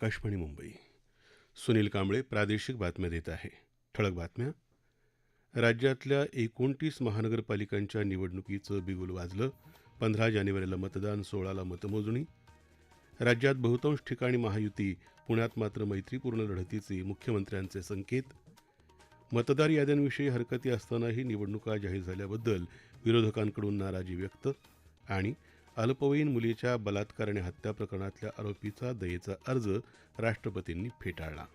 आकाशवाणी मुंबई. सुनील कांबळे प्रादेशिक बातम्या देत आहे. ठळक बातम्या. राज्यातल्या एकोणतीस महानगरपालिकांच्या निवडणुकीचं बिगुल वाजलं. पंधरा जानेवारीला मतदान सोळाला मतमोजणी. राज्यात बहुतांश ठिकाणी महायुती पुण्यात मात्र मैत्रीपूर्ण लढतीचे मुख्यमंत्र्यांचे संकेत. मतदार याद्यांविषयी हरकती असतानाही निवडणुका जाहीर झाल्याबद्दल विरोधकांकडून नाराजी व्यक्त आणि अल्पवयीन मुलीच्या बलात्कार आणि हत्या प्रकरणातल्या आरोपीचा दयेचा अर्ज राष्ट्रपतींनी फेटाळला.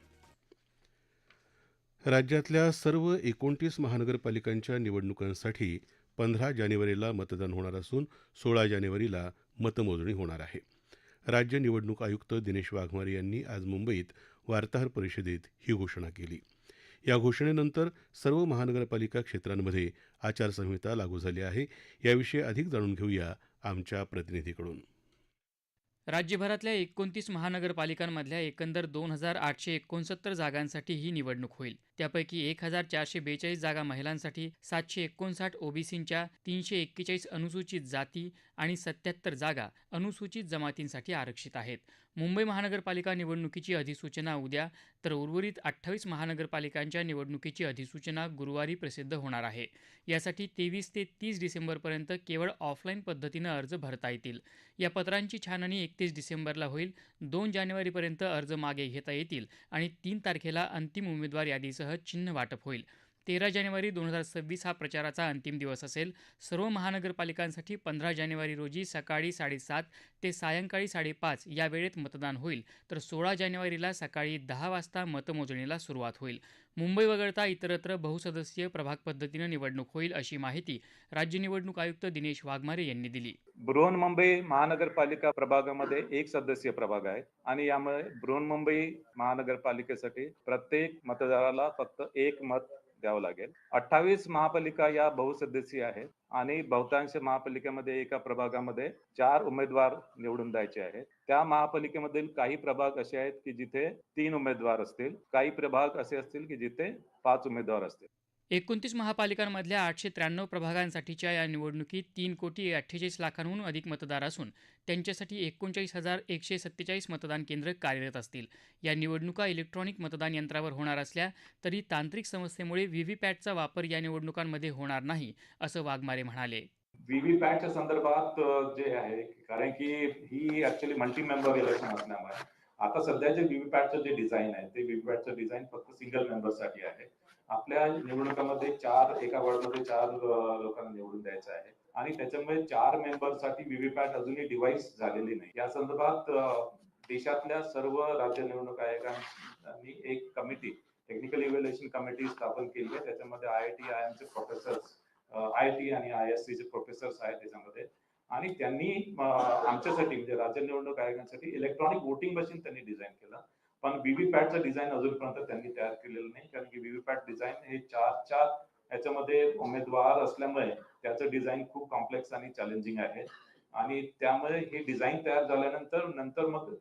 राज्यातल्या सर्व एकोणतीस महानगरपालिकांच्या निवडणुकांसाठी पंधरा जानेवारीला मतदान होणार असून सोळा जानेवारीला मतमोजणी होणार आहे. राज्य निवडणूक आयुक्त दिनेश वाघमारे यांनी आज मुंबईत वार्ताहर परिषदेत ही घोषणा केली. या घोषणेनंतर सर्व महानगरपालिका क्षेत्रांमध्ये आचारसंहिता लागू झाली आहे. याविषयी अधिक जाणून घेऊया आमच्या प्रतिनिधीकडून. राज्यभरातल्या एकोणतीस महानगरपालिकांमधल्या एकंदर दोन हजार आठशे एकोणसत्तर जागांसाठी ही निवडणूक होईल. त्यापैकी एक हजार चारशे बेचाळीस जागा महिलांसाठी सातशे एकोणसाठ ओबीसींच्या तीनशे एक्केचाळीस अनुसूचित जाती आणि सत्याहत्तर जागा अनुसूचित जमातींसाठी आरक्षित आहेत. मुंबई महानगरपालिका निवडणुकीची अधिसूचना उद्या तर उर्वरित अठ्ठावीस महानगरपालिकांच्या निवडणुकीची अधिसूचना गुरुवारी प्रसिद्ध होणार आहे. यासाठी तेवीस ते तीस डिसेंबरपर्यंत केवळ ऑफलाईन पद्धतीनं अर्ज भरता येतील. या पत्रांची छाननी एकतीस डिसेंबरला होईल दोन जानेवारीपर्यंत अर्ज मागे घेता येतील आणि तीन तारखेला अंतिम उमेदवार यादीसह चिन्ह वाटप होईल. तेरा जानेवारी दोन हजार सव्वीस हा प्रचाराचा अंतिम दिवस असेल. सर्व महानगरपालिकांसाठी पंधरा जानेवारी रोजी सकाळी साडेसात ते सायंकाळी साडेपाच या वेळेत मतदान होईल. तर सोळा जानेवारीला सकाळी दहा वाजता मतमोजणीला सुरुवात होईल. मुंबई वगळता इतरत्र बहुसदस्यीय प्रभाग पद्धतीनं निवडणूक होईल अशी माहिती राज्य निवडणूक आयुक्त दिनेश वाघमारे यांनी दिली. बृहन्मुंबई महानगरपालिका प्रभागामध्ये एक सदस्यीय प्रभाग आहे आणि यामुळे बृहन्मुंबई महानगरपालिकेसाठी प्रत्येक मतदाराला फक्त एक मत द्यावं लागेल. अठ्ठावीस महापालिका या बहुसदस्यीय आहेत आणि बहुतांश महापालिकेमध्ये एका प्रभागामध्ये चार उमेदवार निवडून द्यायचे आहेत. त्या महापालिकेमधील काही प्रभाग असे आहेत की जिथे तीन उमेदवार असतील काही प्रभाग असे असतील की जिथे पाच उमेदवार असतील. एकोणतीस महापालिकांमधल्या आठशे त्र्याण्णव प्रभागांसाठीच्या या निवडणुकीत तीन कोटी अठ्ठेचाळीस लाखांहून अधिक मतदार असून त्यांच्यासाठी एकोणचाळीस हजार एकशे सत्तेचाळीस मतदान केंद्र कार्यरत असतील. या निवडणुका इलेक्ट्रॉनिक मतदान यंत्रावर होणार असल्या तरी तांत्रिक समस्येमुळे व्हीव्हीपॅटचा वापर या निवडणुकांमध्ये होणार नाही असं वाघमारे म्हणाले. व्हीव्हीपॅटच्या संदर्भात जे आहे कारण की ही ऍक्च्युली मल्टी मेंबर इलेक्शन असल्यामुळे आता सध्या जे व्हीव्हीपॅटचं जे डिझाईन आहे ते व्हीव्हीपॅटचं डिझाईन फक्त सिंगल मेंबरसाठी आहे. आपल्या निवडणुकामध्ये चार एका वॉर्डमध्ये चार लोकांना निवडून द्यायचं आहे. आणि त्याच्यामुळे चार मेंबरसाठी व्हीव्हीपॅट अजूनही डिव्हाइस झालेली नाही. या संदर्भात देशातल्या सर्व राज्य निवडणूक आयोगांनी एक कमिटी टेक्निकल इव्हॅल्युएशन कमिटी स्थापन केली आहे. त्याच्यामध्ये आय आय टी आय एमचे प्रोफेसर्स आय टी आणि आय एस चे प्रोफेसर्स आहेत त्याच्यामध्ये. आणि त्यांनी आमच्यासाठी म्हणजे राज्य निवडणूक आयोगासाठी इलेक्ट्रॉनिक वोटिंग मशीन त्यांनी डिझाईन केलं. पण व्हीव्हीपॅटचं डिझाईन अजूनपर्यंत त्यांनी तयार केलेलं नाही. कारण की व्हीव्हीपॅट डिझाईन हे चार चार याच्यामध्ये उमेदवार असल्यामुळे त्याचं डिझाईन खूप कॉम्प्लेक्स आणि चॅलेंजिंग आहे. आणि त्यामुळे हे डिझाईन तयार झाल्यानंतर नंतर मग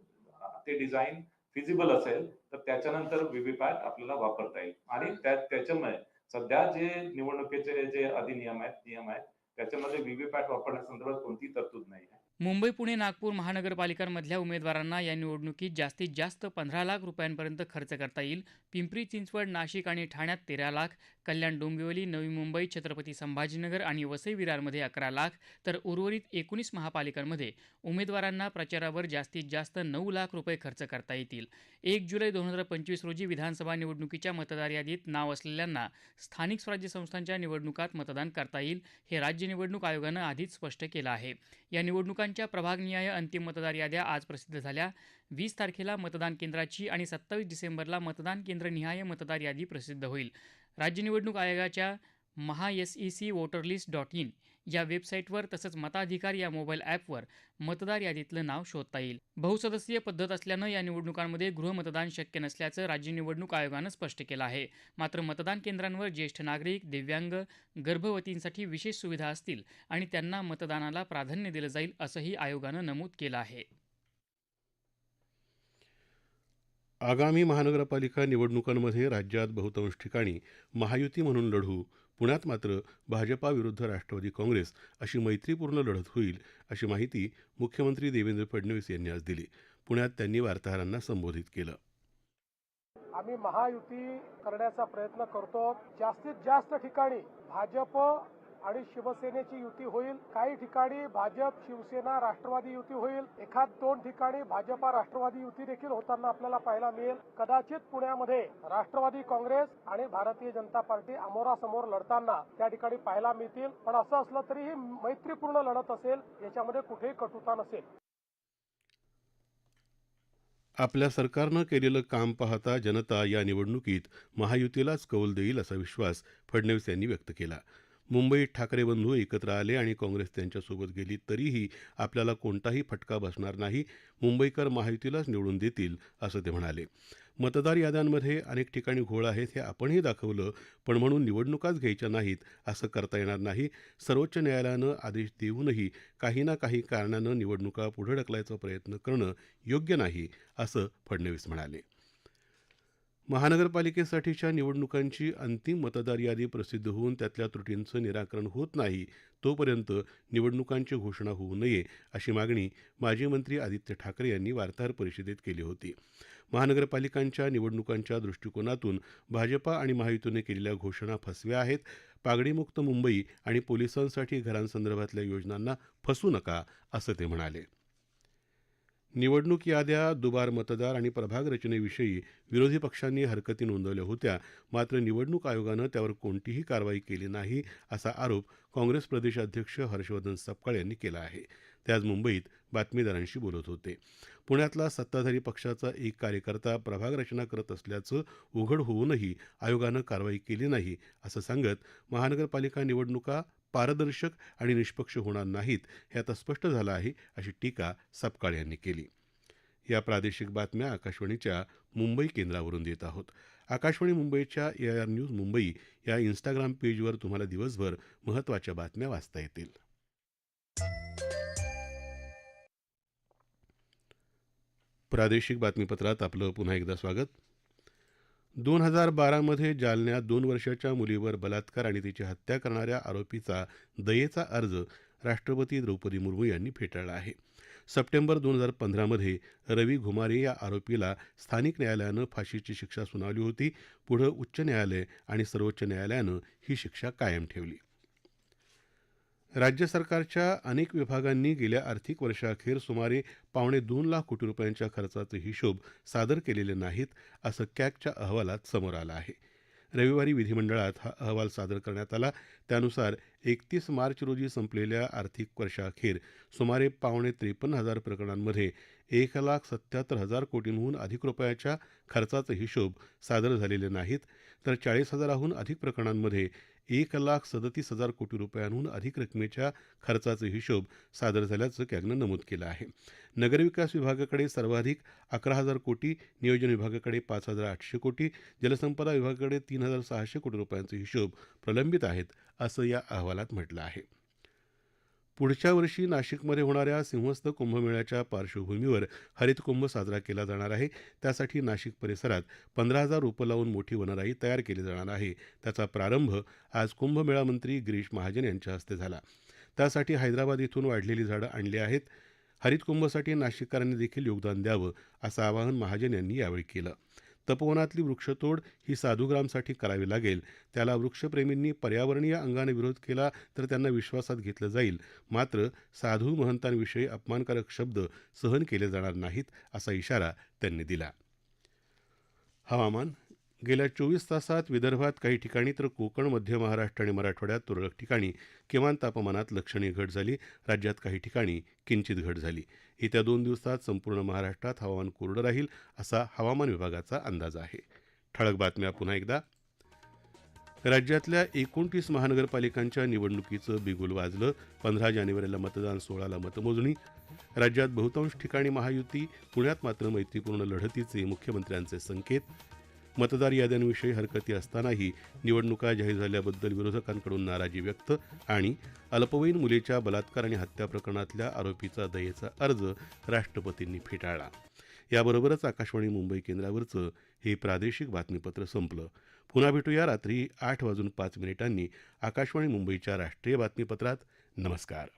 ते डिझाईन फिजिबल असेल तर त्याच्यानंतर व्हीव्हीपॅट आपल्याला वापरता येईल. आणि त्या त्याच्यामुळे सध्या जे निवडणुकीचे जे अधिनियम आहेत नियम आहेत त्याच्यामध्ये व्हीव्हीपॅट वापरण्यासंदर्भात कोणती तरतूद नाही आहे. मुंबई पुणे नागपूर महानगरपालिकांमधल्या उमेदवारांना या निवडणुकीत जास्तीत जास्त पंधरा लाख रुपयांपर्यंत खर्च करता येईल. पिंपरी चिंचवड नाशिक आणि ठाण्यात तेरा लाख कल्याण डोंबिवली नवी मुंबई छत्रपती संभाजीनगर आणि वसई विरारमध्ये अकरा लाख तर उर्वरित एकोणीस महापालिकांमध्ये उमेदवारांना प्रचारावर जास्तीत जास्त नऊ लाख रुपये खर्च करता येतील. एक जुलै दोन हजार पंचवीस रोजी विधानसभा निवडणुकीच्या मतदार यादीत नाव असलेल्यांना स्थानिक स्वराज्य संस्थांच्या निवडणुकात मतदान करता येईल हे राज्य निवडणूक आयोगानं आधीच स्पष्ट केलं आहे. या निवडणुकांच्या प्रभागनिहाय अंतिम मतदार याद्या आज प्रसिद्ध झाल्या. वीस तारखेला मतदान केंद्राची आणि सत्तावीस डिसेंबरला मतदान केंद्रनिहाय मतदार यादी प्रसिद्ध होईल. राज्य निवडणूक आयोगाच्या Maha S E C voter list dot in या वेबसाईटवर तसंच मताधिकार या मोबाईल ॲपवर मतदार यादीतलं नाव शोधता येईल. बहुसदस्यीय पद्धत असल्यानं या निवडणुकांमध्ये गृहमतदान शक्य नसल्याचं राज्य निवडणूक आयोगानं स्पष्ट केलं आहे. मात्र मतदान केंद्रांवर ज्येष्ठ नागरिक दिव्यांग गर्भवतींसाठी विशेष सुविधा असतील आणि त्यांना मतदानाला प्राधान्य दिलं जाईल असंही आयोगानं नमूद केलं आहे. आगामी महानगरपालिका निवडणुकांमध्ये राज्यात बहुतांश ठिकाणी महायुती म्हणून लढू पुण्यात मात्र भाजपा विरुद्ध राष्ट्रवादी काँग्रेस अशी मैत्रीपूर्ण लढत होईल अशी माहिती मुख्यमंत्री देवेंद्र फडणवीस यांनी आज दिली. पुण्यात त्यांनी वार्ताहरांना संबोधित केलं. आम्ही महायुती करण्याचा प्रयत्न करतो. जास्तीत जास्त ठिकाणी भाजप आणि शिवसेनेची युती होईल. काही ठिकाणी भाजप शिवसेना राष्ट्रवादी युती होईल. एखाद दोन ठिकाणी भाजपा राष्ट्रवादी युती देखील होताना आपल्याला पाहायला मिळेल. कदाचित पुण्यामध्ये राष्ट्रवादी काँग्रेस आणि भारतीय जनता पार्टी अमोरासमोर लढताना त्या ठिकाणी पाहायला मिळतील. पण असं असलं तरीही मैत्रीपूर्ण लढत असेल याच्यामध्ये कुठेही कटुता नसेल. आपल्या सरकारनं केलेलं काम पाहता जनता या निवडणुकीत महायुतीलाच कौल देईल असा विश्वास फडणवीस यांनी व्यक्त केला. मुंबईत ठाकरे बंधू एकत्र आले आणि काँग्रेस त्यांच्यासोबत गेली तरीही आपल्याला कोणताही फटका बसणार नाही मुंबईकर महायुतीलाच निवडून देतील असं ते म्हणाले. मतदार याद्यांमध्ये अनेक ठिकाणी घोळ आहेत हे आपणही दाखवलं पण म्हणून निवडणुकाच घ्यायच्या नाहीत असं करता येणार नाही. सर्वोच्च न्यायालयानं आदेश देऊनही काही ना काही कारणानं निवडणुका पुढे ढकलायचा प्रयत्न करणं योग्य नाही असं फडणवीस म्हणाले. महानगरपालिकेसाठीच्या निवडणुकांची अंतिम मतदार यादी प्रसिद्ध होऊन त्यातल्या त्रुटींचं निराकरण होत नाही तोपर्यंत निवडणुकांची घोषणा होऊ नये अशी मागणी माजी मंत्री आदित्य ठाकरे यांनी वार्ताहर परिषदेत केली होती. महानगरपालिकांच्या निवडणुकांच्या दृष्टिकोनातून भाजपा आणि महायुतीने केलेल्या घोषणा फसव्या आहेत. पागडीमुक्त मुंबई आणि पोलिसांसाठी घरांसंदर्भातल्या योजनांना फसू नका असं ते म्हणाले. निवडणूक याद्या दुबार मतदार आणि प्रभाग रचनेविषयी विरोधी पक्षांनी हरकती नोंदवल्या होत्या. मात्र निवडणूक आयोगानं त्यावर कोणतीही कारवाई केली नाही असा आरोप काँग्रेस प्रदेशाध्यक्ष हर्षवर्धन सपकाळ यांनी केला आहे. ते आज मुंबईत बातमीदारांशी बोलत होते. पुण्यातला सत्ताधारी पक्षाचा एक कार्यकर्ता प्रभाग रचना करत असल्याचं उघड होऊनही आयोगानं कारवाई केली नाही असं सांगत महानगरपालिका निवडणुका पारदर्शक आणि निष्पक्ष होणार नाहीत हे आता स्पष्ट झालं आहे अशी टीका सपकाळ यांनी केली. या प्रादेशिक बातम्या आकाशवाणीच्या मुंबई केंद्रावरून देत आहोत. आकाशवाणी मुंबईच्या ए आर न्यूज मुंबई या इंस्टाग्राम पेजवर तुम्हाला दिवसभर महत्त्वाच्या बातम्या वाचता येतील. प्रादेशिक बातमीपत्रात आपलं पुन्हा एकदा स्वागत. दोन हजार बारामध्ये जालन्यात दोन वर्षाच्या मुलीवर बलात्कार आणि तिची हत्या करणाऱ्या आरोपीचा दयेचा अर्ज राष्ट्रपती द्रौपदी मुर्मू यांनी फेटाळला आहे. सप्टेंबर दोन हजार पंधरामध्ये रवी घुमारे या आरोपीला स्थानिक न्यायालयानं फाशीची शिक्षा सुनावली होती. पुढं उच्च न्यायालय आणि सर्वोच्च न्यायालयानं ही शिक्षा कायम ठेवली. राज्य सरकारच्या अनेक विभागांनी गेल्या आर्थिक वर्षाअखेर सुमारे पावणे दोन लाख कोटी रुपयांच्या खर्चाचे हिशोब सादर केलेले नाहीत असं कॅगच्या अहवालात समोर आलं आहे. रविवारी विधिमंडळात हा अहवाल सादर करण्यात आला. त्यानुसार एकतीस मार्च रोजी संपलेल्या आर्थिक वर्षाअखेर सुमारे पावणे त्रेपन्न हजार प्रकरणांमध्ये एक लाख सत्याहत्तर हजार कोटींहून अधिक रुपयाच्या खर्चाचे हिशोब सादर झालेले नाहीत तर चाळीस हजाराहून अधिक प्रकरणांमध्ये एक लाख सदतीस हजार कोटी रुपयांहून अधिक रकमेच्या खर्चाचा हिशोब सादर झाल्याचं कॅगनं नमूद केलं आहे. नगरविकास विभागाकडे सर्वाधिक अकरा हजार कोटी नियोजन विभागाकडे पाच हजार आठशे कोटी जलसंपदा विभागाकडे तीन हजार सहाशे कोटी रुपयांचे हिशोब प्रलंबित आहेत असं या अहवालात म्हटलं आहे. पुढच्या वर्षी नाशिकमध्ये होणाऱ्या सिंहस्थ कुंभमेळ्याच्या पार्श्वभूमीवर हरित कुंभ साजरा केला जाणार आहे. त्यासाठी नाशिक परिसरात पंधरा हजार रोपं लावून मोठी वनराई तयार केली जाणार आहे. त्याचा प्रारंभ आज कुंभमेळा मंत्री गिरीश महाजन यांच्या हस्ते झाला. त्यासाठी हैदराबाद इथून वाढलेली झाडं आणली आहेत. हरित कुंभसाठी नाशिककरांनी देखील योगदान द्यावं असं आवाहन महाजन यांनी यावेळी केलं. तपोवनातली वृक्षतोड ही साधुग्रामसाठी करावी लागेल. त्याला वृक्षप्रेमींनी पर्यावरणीय अंगाने विरोध केला तर त्यांना विश्वासात घेतलं जाईल. मात्र साधू महंतांविषयी अपमानकारक शब्द सहन केले जाणार नाहीत असा इशारा त्यांनी दिला. हवामान गेल्या चोवीस तासात विदर्भात काही ठिकाणी तर कोकण मध्य महाराष्ट्र आणि मराठवाड्यात तुरळक ठिकाणी किमान तापमानात लक्षणीय घट झाली. राज्यात काही ठिकाणी किंचित घट झाली. येत्या दोन दिवसात संपूर्ण महाराष्ट्रात हवामान कोरडं राहील असा हवामान विभागाचा अंदाज आहे. ठळक बातम्या पुन्हा एकदा. राज्यातल्या एकोणतीस महानगरपालिकांच्या निवडणुकीचं बिगुल वाजलं. पंधरा जानेवारीला मतदान सोळाला मतमोजणी. राज्यात बहुतांश ठिकाणी महायुती पुण्यात मात्र मैत्रीपूर्ण लढतीचे मुख्यमंत्र्यांचे संकेत. मतदार याद्यांविषयी हरकती असतानाही निवडणुका जाहीर झाल्याबद्दल विरोधकांकडून नाराजी व्यक्त आणि अल्पवयीन मुलीच्या बलात्कार आणि हत्या प्रकरणातल्या आरोपीचा दयेचा अर्ज राष्ट्रपतींनी फेटाळला. याबरोबरच आकाशवाणी मुंबई केंद्रावरचं हे प्रादेशिक बातमीपत्र संपलं. पुन्हा भेटूया रात्री आठ वाजून पाच मिनिटांनी आकाशवाणी मुंबईच्या राष्ट्रीय बातमीपत्रात. नमस्कार.